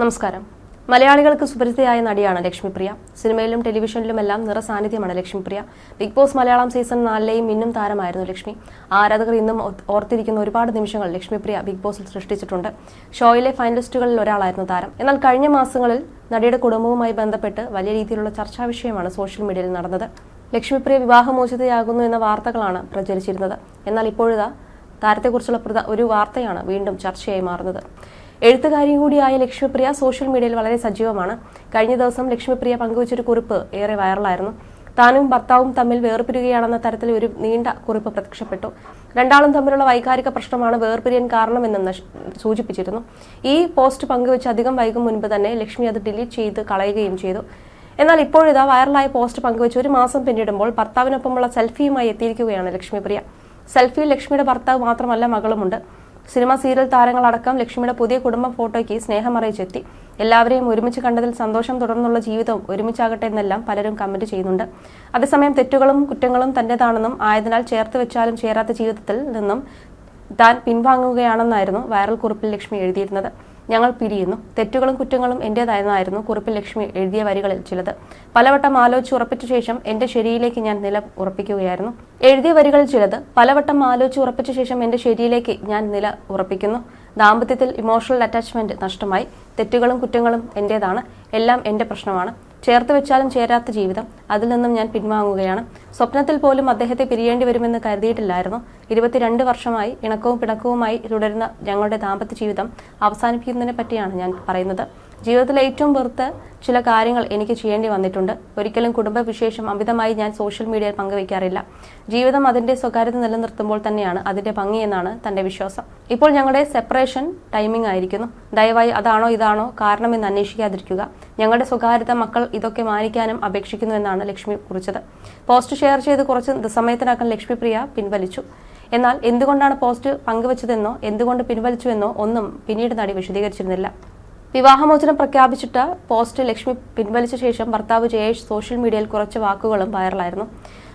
നമസ്കാരം. മലയാളികൾക്ക് സുപരിചിതയായ നടിയാണ് ലക്ഷ്മിപ്രിയ. സിനിമയിലും ടെലിവിഷനിലും ടെലിവിഷനിലുമെല്ലാം നിറസാന്നിധ്യമാണ് Lakshmipriya. Bigg Boss Malayalam season നാലിലെയും മിന്നും താരമായിരുന്നു ലക്ഷ്മി. ആരാധകർ ഇന്നും ഓർത്തിരിക്കുന്ന ഒരുപാട് നിമിഷങ്ങൾ ലക്ഷ്മിപ്രിയ ബിഗ് ബോസിൽ സൃഷ്ടിച്ചിട്ടുണ്ട്. ഷോയിലെ ഫൈനലിസ്റ്റുകളിൽ ഒരാളായിരുന്നു താരം. എന്നാൽ കഴിഞ്ഞ മാസങ്ങളിൽ നടിയുടെ കുടുംബവുമായി ബന്ധപ്പെട്ട് വലിയ രീതിയിലുള്ള ചർച്ചാ വിഷയമാണ് സോഷ്യൽ മീഡിയയിൽ നടന്നത്. ലക്ഷ്മിപ്രിയ വിവാഹമോചിതയാകുന്നു എന്ന വാർത്തകളാണ് പ്രചരിച്ചിരുന്നത്. എന്നാൽ ഇപ്പോഴിതാ താരത്തെക്കുറിച്ചുള്ള ഒരു വാർത്തയാണ് വീണ്ടും ചർച്ചയായി മാറുന്നത്. എഴുത്തുകാരി കൂടിയായ ലക്ഷ്മിപ്രിയ സോഷ്യൽ മീഡിയയിൽ വളരെ സജീവമാണ്. കഴിഞ്ഞ ദിവസം ലക്ഷ്മിപ്രിയ പങ്കുവച്ചൊരു കുറിപ്പ് ഏറെ വൈറലായിരുന്നു. താനും ഭർത്താവും തമ്മിൽ വേർപിരിയുകയാണെന്ന തരത്തിൽ ഒരു നീണ്ട കുറിപ്പ് പ്രത്യക്ഷപ്പെട്ടു. രണ്ടാളും തമ്മിലുള്ള വൈകാരിക പ്രശ്നമാണ് വേർപിരിയാൻ കാരണമെന്ന് സൂചിപ്പിച്ചിരുന്നു. ഈ പോസ്റ്റ് പങ്കുവച്ച് അധികം വൈകും മുൻപ് തന്നെ ലക്ഷ്മി അത് ഡിലീറ്റ് ചെയ്ത് കളയുകയും ചെയ്തു. എന്നാൽ ഇപ്പോഴിതാ വൈറലായ പോസ്റ്റ് പങ്കുവച്ച് ഒരു മാസം പിന്നിടുമ്പോൾ ഭർത്താവിനൊപ്പമുള്ള സെൽഫിയുമായി എത്തിയിരിക്കുകയാണ് ലക്ഷ്മിപ്രിയ. സെൽഫിയിൽ ലക്ഷ്മിയുടെ ഭർത്താവ് മാത്രമല്ല മകളുമുണ്ട്. സിനിമ സീരിയൽ താരങ്ങളടക്കം ലക്ഷ്മിയുടെ പുതിയ കുടുംബ ഫോട്ടോയ്ക്ക് സ്നേഹം അറിയിച്ചെത്തി. എല്ലാവരെയും ഒരുമിച്ച് കണ്ടതിൽ സന്തോഷം തുടർന്നുള്ള ജീവിതവും ഒരുമിച്ചാകട്ടെ എന്നെല്ലാം പലരും കമന്റ് ചെയ്യുന്നുണ്ട്. അതേസമയം തെറ്റുകളും കുറ്റങ്ങളും തന്റേതാണെന്നും ആയതിനാൽ ചേർത്ത് വെച്ചാലും ചേരാത്ത ജീവിതത്തിൽ നിന്നും താൻ പിൻവാങ്ങുകയാണെന്നായിരുന്നു വൈറൽ കുറിപ്പിൽ ലക്ഷ്മി എഴുതിയിരുന്നത്. ഞങ്ങൾ പിരിയുന്നു. തെറ്റുകളും കുറ്റങ്ങളും എന്റേതായിരുന്നായിരുന്നു കുറിപ്പിൽ ലക്ഷ്മി എഴുതിയ വരികളിൽ ചിലത്. പലവട്ടം ആലോചിച്ച് ഉറപ്പിച്ച ശേഷം എന്റെ ശരിയിലേക്ക് ഞാൻ നില ഉറപ്പിക്കുകയായിരുന്നു. എഴുതിയ വരികളിൽ ചിലത് പലവട്ടം ആലോചിച്ച് ഉറപ്പിച്ച ശേഷം എന്റെ ശരിയിലേക്ക് ഞാൻ നില ഉറപ്പിക്കുന്നു. ദാമ്പത്യത്തിൽ ഇമോഷണൽ അറ്റാച്ച്മെന്റ് നഷ്ടമായി. തെറ്റുകളും കുറ്റങ്ങളും എന്റേതാണ് എല്ലാം എന്റെ പ്രശ്നമാണ്. ചേർത്ത് വെച്ചാലും ചേരാത്ത ജീവിതം അതിൽ നിന്നും ഞാൻ പിൻവാങ്ങുകയാണ്. സ്വപ്നത്തിൽ പോലും അദ്ദേഹത്തെ പിരിയേണ്ടി വരുമെന്ന് കരുതിയിട്ടില്ലായിരുന്നു. ഇരുപത്തിരണ്ട് വർഷമായി ഇണക്കവും പിണക്കവുമായി തുടരുന്ന ഞങ്ങളുടെ ദാമ്പത്യ ജീവിതം അവസാനിപ്പിക്കുന്നതിനെ പറ്റിയാണ് ഞാൻ പറയുന്നത്. ജീവിതത്തിലെ ഏറ്റവും പുറത്ത് ചില കാര്യങ്ങൾ എനിക്ക് ചെയ്യേണ്ടി വന്നിട്ടുണ്ട്. ഒരിക്കലും കുടുംബവിശേഷം അമിതമായി ഞാൻ സോഷ്യൽ മീഡിയയിൽ പങ്കുവയ്ക്കാറില്ല ജീവിതം അതിന്റെ സ്വകാര്യത നിലനിർത്തുമ്പോൾ തന്നെയാണ് അതിന്റെ ഭംഗിയെന്നാണ് തന്റെ വിശ്വാസം. ഇപ്പോൾ ഞങ്ങളുടെ സെപ്പറേഷൻ ടൈമിംഗ് ആയിരിക്കുന്നു. ദയവായി അതാണോ ഇതാണോ കാരണമെന്ന് അന്വേഷിക്കാതിരിക്കുക. ഞങ്ങളുടെ സ്വകാര്യത മക്കൾ ഇതൊക്കെ മാനിക്കാനും അപേക്ഷിക്കുന്നു എന്നാണ് ലക്ഷ്മി കുറിച്ചത്. പോസ്റ്റ് ഷെയർ ചെയ്ത് കുറച്ച് സമയത്തിനകം ലക്ഷ്മിപ്രിയ പിൻവലിച്ചു. എന്നാൽ എന്തുകൊണ്ടാണ് പോസ്റ്റ് പങ്കുവച്ചതെന്നോ എന്തുകൊണ്ട് പിൻവലിച്ചുവെന്നോ ഒന്നും പിന്നീട് നടി വിശദീകരിച്ചിരുന്നില്ല. വിവാഹമോചനം പ്രഖ്യാപിച്ചിട്ട് പോസ്റ്റ് ലക്ഷ്മി പിൻവലിച്ച ശേഷം ഭർത്താവ് ജയേഷ് സോഷ്യൽ മീഡിയയിൽ കുറച്ച് വാക്കുകളും വൈറലായിരുന്നു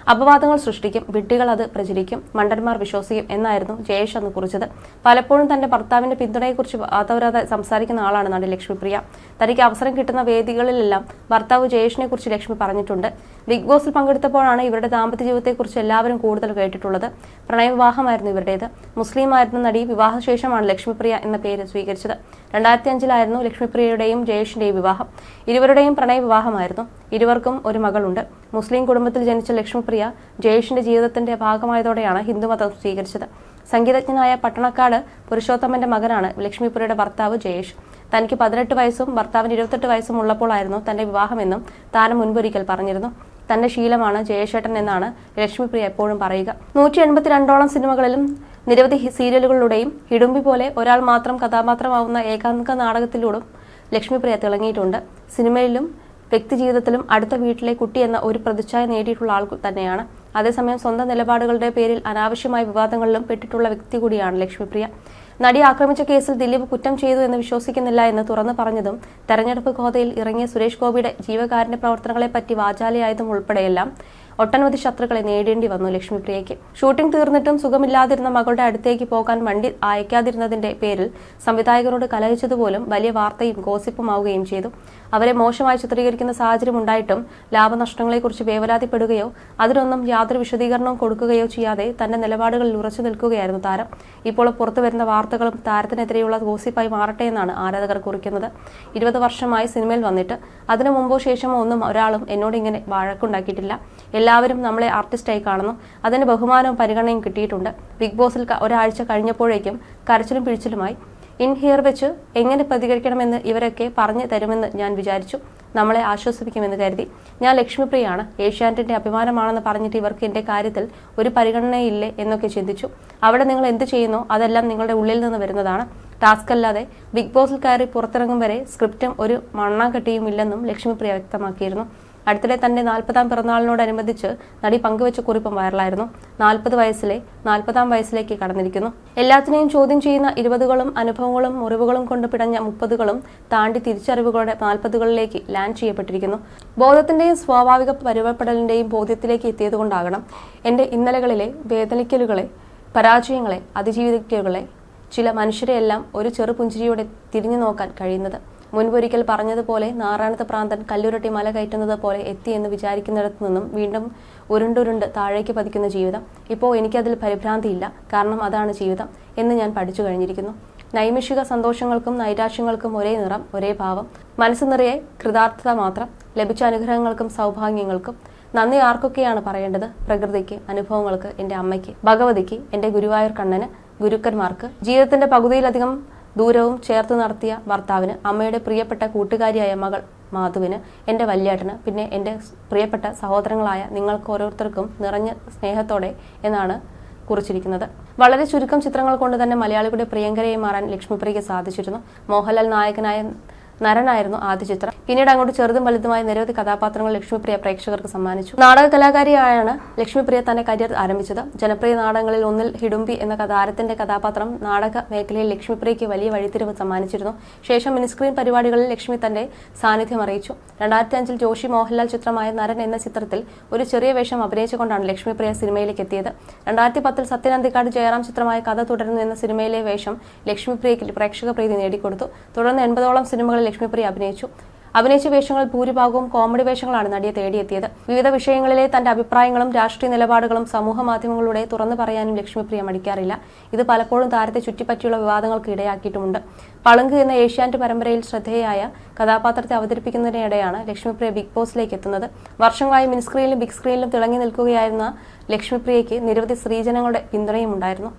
അപവാദങ്ങൾ സൃഷ്ടിക്കും വിട്ടികൾ അത് പ്രചരിക്കും മണ്ടന്മാർ വിശ്വസിക്കും എന്നായിരുന്നു ജയേഷ് അന്ന് കുറിച്ചത്. പലപ്പോഴും തന്റെ ഭർത്താവിന്റെ പിന്തുണയെക്കുറിച്ച് വാതവരാതെ സംസാരിക്കുന്ന ആളാണ് നടി ലക്ഷ്മിപ്രിയ. തനിക്ക് അവസരം കിട്ടുന്ന വേദികളിലെല്ലാം ഭർത്താവ് ജയേഷിനെ കുറിച്ച് ലക്ഷ്മി പറഞ്ഞിട്ടുണ്ട്. ബിഗ് ബോസിൽ പങ്കെടുത്തപ്പോഴാണ് ഇവരുടെ ദാമ്പത്യ ജീവിതത്തെക്കുറിച്ച് എല്ലാവരും കൂടുതൽ കേട്ടിട്ടുള്ളത്. പ്രണയവിവാഹമായിരുന്നു ഇവരുടേത്. മുസ്ലിമായിരുന്ന നടി വിവാഹശേഷമാണ് ലക്ഷ്മിപ്രിയ എന്ന പേര് സ്വീകരിച്ചത്. രണ്ടായിരത്തി അഞ്ചിലായിരുന്നു ലക്ഷ്മിപ്രിയയുടെയും ജയേഷിന്റെയും വിവാഹം. ഇരുവരുടെയും പ്രണയവിവാഹമായിരുന്നു. ഇരുവർക്കും ഒരു മകളുണ്ട്. മുസ്ലിം കുടുംബത്തിൽ ജനിച്ച ലക്ഷ്മിപ്രിയ ജയേഷിന്റെ ജീവിതത്തിന്റെ ഭാഗമായതോടെയാണ് ഹിന്ദുമതം സ്വീകരിച്ചത്. സംഗീതജ്ഞനായ പട്ടണക്കാട് പുരുഷോത്തമന്റെ മകനാണ് ലക്ഷ്മിപ്രിയയുടെ ഭർത്താവ് ജയേഷ്. തനിക്ക് പതിനെട്ട് വയസ്സും ഭർത്താവിന് ഇരുപത്തെട്ട് വയസ്സും ഉള്ളപ്പോഴായിരുന്നു തന്റെ വിവാഹമെന്നും താരം മുൻപൊരിക്കൽ പറഞ്ഞിരുന്നു. തന്റെ ശീലമാണ് ജയേഷേട്ടൻ എന്നാണ് ലക്ഷ്മിപ്രിയ എപ്പോഴും പറയുക. നൂറ്റി എൺപത്തിരണ്ടോളം സിനിമകളിലും നിരവധി സീരിയലുകളിലൂടെയും ഹിഡുമ്പി പോലെ ഒരാൾ മാത്രം കഥാപാത്രമാവുന്ന ഏകാന്ത നാടകത്തിലൂടെ ലക്ഷ്മിപ്രിയ തിളങ്ങിയിട്ടുണ്ട്. സിനിമയിലും വ്യക്തിജീവിതത്തിലും അടുത്ത വീട്ടിലെ കുട്ടി എന്ന ഒരു പ്രതിച്ഛായ നേടിയിട്ടുള്ള ആൾ തന്നെയാണ്. അതേസമയം സ്വന്തം നിലപാടുകളുടെ പേരിൽ അനാവശ്യമായ വിവാദങ്ങളിലും പെട്ടിട്ടുള്ള വ്യക്തി കൂടിയാണ് ലക്ഷ്മിപ്രിയ. നടി ആക്രമിച്ച കേസിൽ ദിലീപ് കുറ്റം ചെയ്തു എന്ന് വിശ്വസിക്കുന്നില്ല എന്ന് തുറന്നു പറഞ്ഞതും തെരഞ്ഞെടുപ്പ് കോതയിൽ ഇറങ്ങിയ സുരേഷ് ഗോപിയുടെ ജീവകാരുണ്യ പ്രവർത്തനങ്ങളെപ്പറ്റി വാചാലയായതും ഉൾപ്പെടെയെല്ലാം ഒട്ടനവധി ശത്രുക്കളെ നേടേണ്ടി വന്നു ലക്ഷ്മിപ്രിയയ്ക്ക്. ഷൂട്ടിംഗ് തീർന്നിട്ടും സുഖമില്ലാതിരുന്ന മകളുടെ അടുത്തേക്ക് പോകാൻ വണ്ടി അയക്കാതിരുന്നതിന്റെ പേരിൽ സംവിധായകരോട് കലഹിച്ചതുപോലും വലിയ വാർത്തയും ഗോസിപ്പുമാവുകയും ചെയ്തു. അവരെ മോശമായി ചിത്രീകരിക്കുന്ന സാഹചര്യം ഉണ്ടായിട്ടും ലാഭനഷ്ടങ്ങളെക്കുറിച്ച് വേവലാതിപ്പെടുകയോ അതിനൊന്നും യാതൊരു വിശദീകരണവും കൊടുക്കുകയോ ചെയ്യാതെ തന്റെ നിലപാടുകളിൽ ഉറച്ചു നിൽക്കുകയായിരുന്നു താരം. ഇപ്പോൾ പുറത്തു വരുന്ന വാർത്തകളും താരത്തിനെതിരെയുള്ള ഗോസിപ്പായി മാറട്ടെ എന്നാണ് ആരാധകർ കുറിക്കുന്നത്. ഇരുപത് വർഷമായി സിനിമയിൽ വന്നിട്ട് അതിനു മുമ്പോ ശേഷമോ ഒന്നും ഒരാളും എന്നോട് ഇങ്ങനെ വഴക്കുണ്ടാക്കിയിട്ടില്ല. എല്ലാവരും നമ്മളെ ആർട്ടിസ്റ്റായി കാണുന്നു. അതിന് ബഹുമാനവും പരിഗണനയും കിട്ടിയിട്ടുണ്ട്. ബിഗ് ബോസിൽ ഒരാഴ്ച കഴിഞ്ഞപ്പോഴേക്കും കരച്ചിലും പിഴിച്ചിലുമായി. ഇൻ ഹിയർ വെച്ച് എങ്ങനെ പ്രതികരിക്കണമെന്ന് ഇവരൊക്കെ പറഞ്ഞു തരുമെന്ന് ഞാൻ വിചാരിച്ചു. നമ്മളെ ആശ്വസിപ്പിക്കുമെന്ന് കരുതി. ഞാൻ ലക്ഷ്മിപ്രിയാണ്. ഏഷ്യാനെറ്റിന്റെ അഭിമാനമാണെന്ന് പറഞ്ഞിട്ട് ഇവർക്ക് എന്റെ കാര്യത്തിൽ ഒരു പരിഗണനയില്ലേ എന്നൊക്കെ ചിന്തിച്ചു. അവിടെ നിങ്ങൾ എന്ത് ചെയ്യുന്നോ അതെല്ലാം നിങ്ങളുടെ ഉള്ളിൽ നിന്ന് വരുന്നതാണ്. ടാസ്ക് അല്ലാതെ ബിഗ് ബോസിൽ കയറി പുറത്തിറങ്ങും വരെ സ്ക്രിപ്റ്റും ഒരു മണ്ണാങ്കട്ടിയും ഇല്ലെന്നും ലക്ഷ്മിപ്രിയ വ്യക്തമാക്കിയിരുന്നു. അടുത്തിടെ തന്റെ നാൽപ്പതാം പിറന്നാളിനോടനുബന്ധിച്ച് നടി പങ്കുവച്ച കുറിപ്പും വൈറലായിരുന്നു. നാൽപ്പത് വയസ്സിലെ നാൽപ്പതാം വയസ്സിലേക്ക് കടന്നിരിക്കുന്നു. എല്ലാത്തിനെയും ചോദ്യം ചെയ്യുന്ന ഇരുപതുകളും അനുഭവങ്ങളും മുറിവുകളും കൊണ്ട് പിടഞ്ഞ മുപ്പതുകളും താണ്ടി തിരിച്ചറിവുകളുടെ നാൽപ്പതുകളിലേക്ക് ലാൻഡ് ചെയ്യപ്പെട്ടിരിക്കുന്നു. ബോധത്തിന്റെയും സ്വാഭാവിക പരുവപ്പെടലിന്റെയും ബോധ്യത്തിലേക്ക് എത്തിയതുകൊണ്ടാകണം എന്റെ ഇന്നലകളിലെ വേദനിക്കലുകളെ പരാജയങ്ങളെ അതിജീവിതകളെ ചില മനുഷ്യരെയെല്ലാം ഒരു ചെറുപുഞ്ചിരിയോടെ തിരിഞ്ഞു നോക്കാൻ കഴിയുന്നത്. മുൻപൊരിക്കൽ പറഞ്ഞതുപോലെ നാറാണത്ത് പ്രാന്തൻ കല്ലുരട്ടി മല കയറ്റുന്നത് പോലെ എത്തിയെന്ന് വിചാരിക്കുന്നിടത്തു നിന്നും വീണ്ടും ഉരുണ്ടുരുണ്ട് താഴേക്ക് പതിക്കുന്ന ജീവിതം. ഇപ്പോൾ എനിക്കതിൽ പരിഭ്രാന്തിയില്ല. കാരണം അതാണ് ജീവിതം എന്ന് ഞാൻ പഠിച്ചു കഴിഞ്ഞിരിക്കുന്നു. നൈമിഷിക സന്തോഷങ്ങൾക്കും നൈരാശ്യങ്ങൾക്കും ഒരേ നിറം ഒരേ ഭാവം. മനസ്സ് നിറയെ കൃതാർത്ഥത മാത്രം. ലഭിച്ച അനുഗ്രഹങ്ങൾക്കും സൗഭാഗ്യങ്ങൾക്കും. നന്ദി ആർക്കൊക്കെയാണ് പറയേണ്ടത്? പ്രകൃതിക്ക് അനുഭവങ്ങൾക്ക് എന്റെ അമ്മയ്ക്ക് ഭഗവതിക്ക് എന്റെ ഗുരുവായൂർ കണ്ണന് ഗുരുക്കന്മാർക്ക്. ജീവിതത്തിന്റെ പകുതിയിലധികം ദൂരവും ചേർത്ത് നടത്തിയ ഭർത്താവിന് അമ്മയുടെ പ്രിയപ്പെട്ട കൂട്ടുകാരിയായ മകൾ മാധുവിന് എന്റെ വല്യേട്ടന് പിന്നെ എന്റെ പ്രിയപ്പെട്ട സഹോദരങ്ങളായ നിങ്ങൾക്ക് ഓരോരുത്തർക്കും നിറഞ്ഞ സ്നേഹത്തോടെ എന്നാണ് കുറിച്ചിരിക്കുന്നത്. വളരെ ചുരുക്കം ചിത്രങ്ങൾ കൊണ്ട് തന്നെ മലയാളികളുടെ പ്രിയങ്കരയെ മാറാൻ ലക്ഷ്മിപ്രിയയ്ക്ക് സാധിച്ചിരുന്നു. മോഹൻലാൽ നായകനായ നരനായിരുന്നു ആദ്യ ചിത്രം. പിന്നീട് അങ്ങോട്ട് ചെറുതും വലുതുമായ നിരവധി കഥാപാത്രങ്ങൾ ലക്ഷ്മിപ്രിയ പ്രേക്ഷകർക്ക് സമ്മാനിച്ചു. നാടക കലാകാരിയായാണ് ലക്ഷ്മിപ്രിയ തന്റെ കരിയർ ആരംഭിച്ചത്. ജനപ്രിയ നാടകങ്ങളിൽ ഒന്നിൽ ഹിഡുംബി എന്ന താരത്തിന്റെ കഥാപാത്രം നാടക മേഖലയിൽ ലക്ഷ്മിപ്രിയയ്ക്ക് വലിയ വഴിത്തിരിവ് സമ്മാനിച്ചിരുന്നു. ശേഷം മിനിസ്ക്രീൻ പരിപാടികളിൽ ലക്ഷ്മി തന്റെ സാന്നിധ്യം അറിയിച്ചു. രണ്ടായിരത്തി അഞ്ചിൽ ജോഷി മോഹൻലാൽ ചിത്രമായ നരൻ എന്ന ചിത്രത്തിൽ ഒരു ചെറിയ വേഷം അഭിനയിച്ചുകൊണ്ടാണ് ലക്ഷ്മിപ്രിയ സിനിമയിലേക്ക് എത്തിയത്. രണ്ടായിരത്തി പത്തിൽ സത്യനന്ദിക്കാട് ജയറാം ചിത്രമായ കഥ തുടരുന്നു എന്ന സിനിമയിലെ വേഷം ലക്ഷ്മിപ്രിയയ്ക്ക് പ്രേക്ഷക പ്രീതി നേടിക്കൊടുത്തു. തുടർന്ന് എൺപതോളം സിനിമകളിൽ ലക്ഷ്മിപ്രിയ അഭിനയിച്ചു. അഭിനയിച്ച വേഷങ്ങളിൽ ഭൂരിഭാഗവും കോമഡി വേഷങ്ങളാണ് നടിയെ തേടിയെത്തിയത്. വിവിധ വിഷയങ്ങളിലെ തന്റെ അഭിപ്രായങ്ങളും രാഷ്ട്രീയ നിലപാടുകളും സമൂഹ മാധ്യമങ്ങളിലൂടെ തുറന്നു പറയാനും ലക്ഷ്മിപ്രിയ മടിക്കാറില്ല. ഇത് പലപ്പോഴും താരത്തെ ചുറ്റിപ്പറ്റിയുള്ള വിവാദങ്ങൾക്ക് ഇടയാക്കിയിട്ടുമുണ്ട്. പളുങ്ക് എന്ന ഏഷ്യാനെറ്റ് പരമ്പരയിൽ ശ്രദ്ധേയായ കഥാപാത്രത്തെ അവതരിപ്പിക്കുന്നതിനിടെയാണ് ലക്ഷ്മിപ്രിയ ബിഗ് ബോസിലേക്ക് എത്തുന്നത്. വർഷങ്ങളായി മിനിസ്ക്രീനിലും ബിഗ് സ്ക്രീനിലും തിളങ്ങി നിൽക്കുകയായിരുന്ന ലക്ഷ്മിപ്രിയയ്ക്ക് നിരവധി സ്ത്രീജനങ്ങളുടെ പിന്തുണയും ഉണ്ടായിരുന്നു